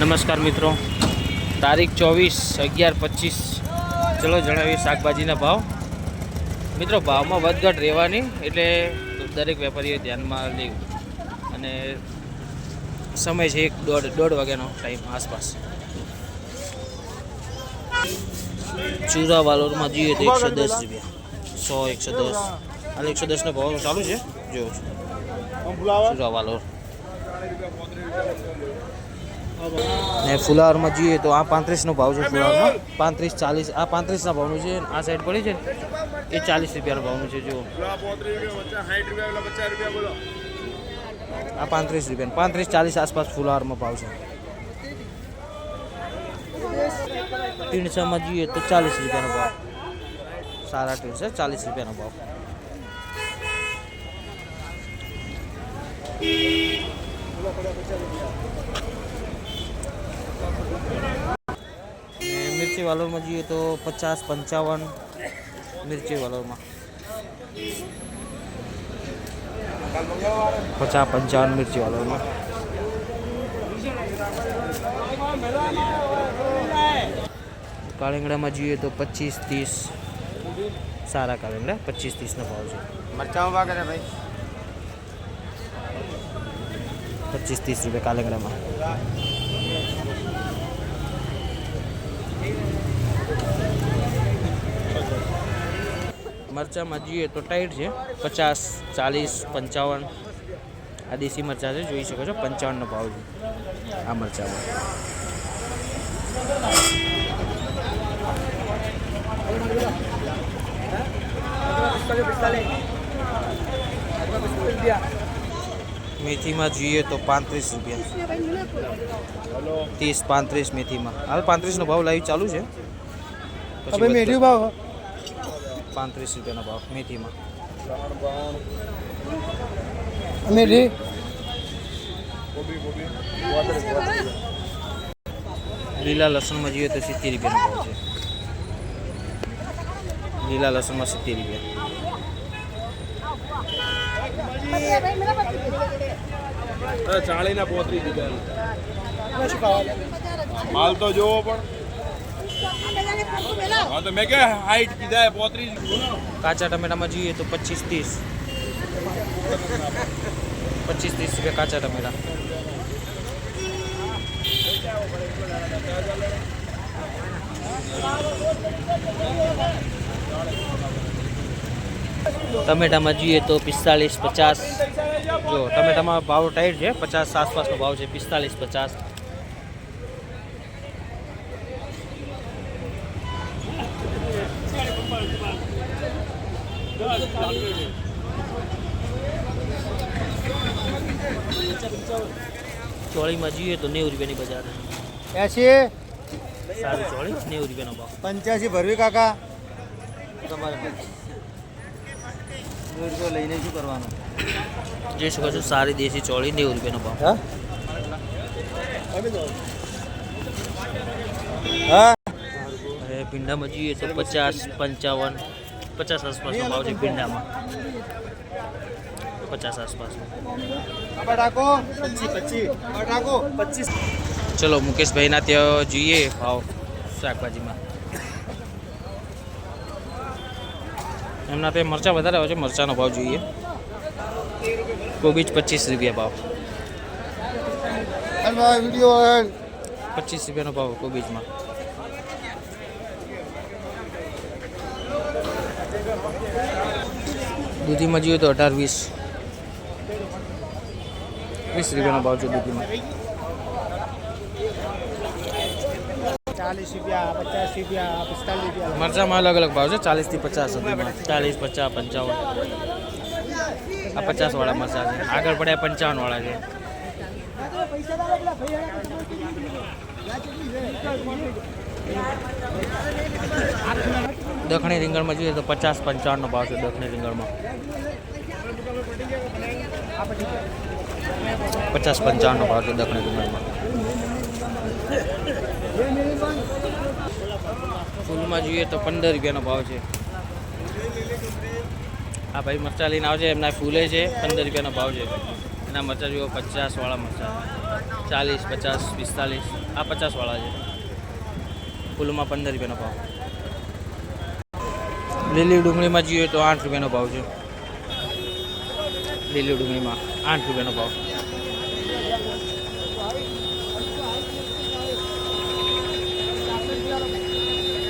નમસ્કાર મિત્રો. તારીખ ચોવીસ અગિયાર પચીસ. ચલો જણાવીએ શાકભાજીના ભાવ. મિત્રો ભાવમાં વધઘટ રહેવાની એટલે દરેક વેપારીએ ધ્યાનમાં લેવું. અને સમય છે એક દોઢ દોઢ વાગ્યાનો ટાઈમ આસપાસ. ચૂરા વાલોરમાં જઈએ તો એકસો દસ રૂપિયા. સો એકસો દસ. હાલ એકસો દસનો ભાવ ચાલુ છે? જો ચૂરા વાલોર. ને ફુલાવરમાં જઈએ તો આ પાંત્રીસનો ભાવ છે ફુલાવરમાં પાંત્રીસ, ચાલીસ, આ પાંત્રીસના ભાવનું છે, આ સાઈડ પડી છે ને, એ ચાલીસ રૂપિયાના ભાવનું છે જો આ પાંત્રીસ રૂપિયા, પાંત્રીસ, ચાલીસ આસપાસ ફુલાવરમાં ભાવ છે. તીણસામાં જઈએ તો ચાલીસ રૂપિયાનો ભાવ. સારા તીણસા ચાલીસ રૂપિયાનો ભાવ. ને મિર્ચી વાલોરમાં જઈએ તો પચાસ પંચાવન મિર્ચી વાલોરમાં પચાસ પંચાવન મિર્ચી વાલોરમાં કાળીંગડામાં જઈએ તો પચીસ ત્રીસ સારા કાળીંગડા પચીસ ત્રીસનો ભાવ છે મરચાં ઊભા કરે ભાઈ પચીસ ત્રીસ રૂપિયા કાળીંગડામાં મરચાંમાં જોઈએ તો ટાઈટ છે. પચાસ, ચાલીસ, પંચાવન. આ દેશી મરચાં છે, જોઈ શકો છો, પંચાવનનો ભાવ છે આ મરચાંમાં. મેથીમાં જોઈએ તો પાંત્રીસ રૂપિયા. ત્રીસ, પાંત્રીસ મેથીમાં. હાલ પાંત્રીસનો ભાવ લાઈવ ચાલુ છે. પછી હવે ભાવ પાંત્રીસ રૂપિયાનો ભાવ મેથીમાં. મેઢી લીલા લસણમાં જોઈએ તો સિત્તેર રૂપિયાનો ભાવ છે. લીલા લસણમાં સિત્તેર રૂપિયા. ચાળી ના પોત્રીસ રૂપિયા. માલ તો જોવો પણ. હા, તો મેં કે હાઈટ કીધા પોત્રીસ કાચા ટમેટામાં જોઈએ તો પચીસ ત્રીસ. પચીસ ત્રીસ રૂપિયા કાચા ટમેટા. ટમેટામાં જોઈએ તો પિસ્તાલીસ પચાસ. જો, ટમેટામાં ભાવ ટાઈટ છે, પચાસ આસપાસનો ભાવ છે, પિસ્તાલીસ પચાસ. ચોળીમાં જોઈએ તો નેવું રૂપિયાની બજાર એસી સારું ચોળી નેવું રૂપિયાનો ભાવ. પંચ્યાસી ભરવી કાકા? તમારે રૂપિયા લઈને શું કરવાનું? જે શું છો સારી દેશી ચોળી નેવું રૂપિયાનો ભાવ. હા? હા? ભીંડામાં જોઈએ તો પચાસ પંચાવન. પચાસ આસપાસનો ભાવ છે ભીંડામાં પચાસ આસપાસનો. ચલો મુકેશભાઈના ત્યાં જોઈએ ભાવ શાકભાજીમાં. એમના ત્યાં મરચાં વધારે આવે છે મરચાંનો ભાવ જોઈએ. કોબીજ પચીસ રૂપિયા ભાવ. પચીસ રૂપિયાનો ભાવ કોબીજમાં. દૂધીમાં જોઈએ તો અઢાર વીસ. વીસ રૂપિયાનો ભાવ છે દૂધીમાં. મરચાંમાં અલગ અલગ ભાવ છે ચાલીસથી પચાસ સુધીમાં. ચાલીસ પચાસ પંચાવન. આ પચાસ વાળા મરચાં છે. આગળ પડ્યા પંચાવન વાળા છે. દખણી રીંગણમાં જોઈએ તો પચાસ પંચાવનનો ભાવ છે દખણી રીંગણમાં. પચાસ પંચાવનનો ભાવ છે દખણી રીંગણમાં. ફૂલમાં જોઈએ તો પંદર રૂપિયાનો ભાવ છે. આ ભાઈ મરચાં લઈને આવજે, એમના ફૂલે છે, પંદર રૂપિયાનો ભાવ છે. એના મરચાં જુઓ, પચાસવાળા મરચાં. ચાલીસ, પચાસ, પિસ્તાલીસ, આ પચાસવાળા છે. ફૂલમાં પંદર રૂપિયાનો ભાવ. લીલી ડુંગળીમાં જોઈએ તો આઠ રૂપિયાનો ભાવ છે. લીલી ડુંગળીમાં આઠ રૂપિયાનો ભાવ.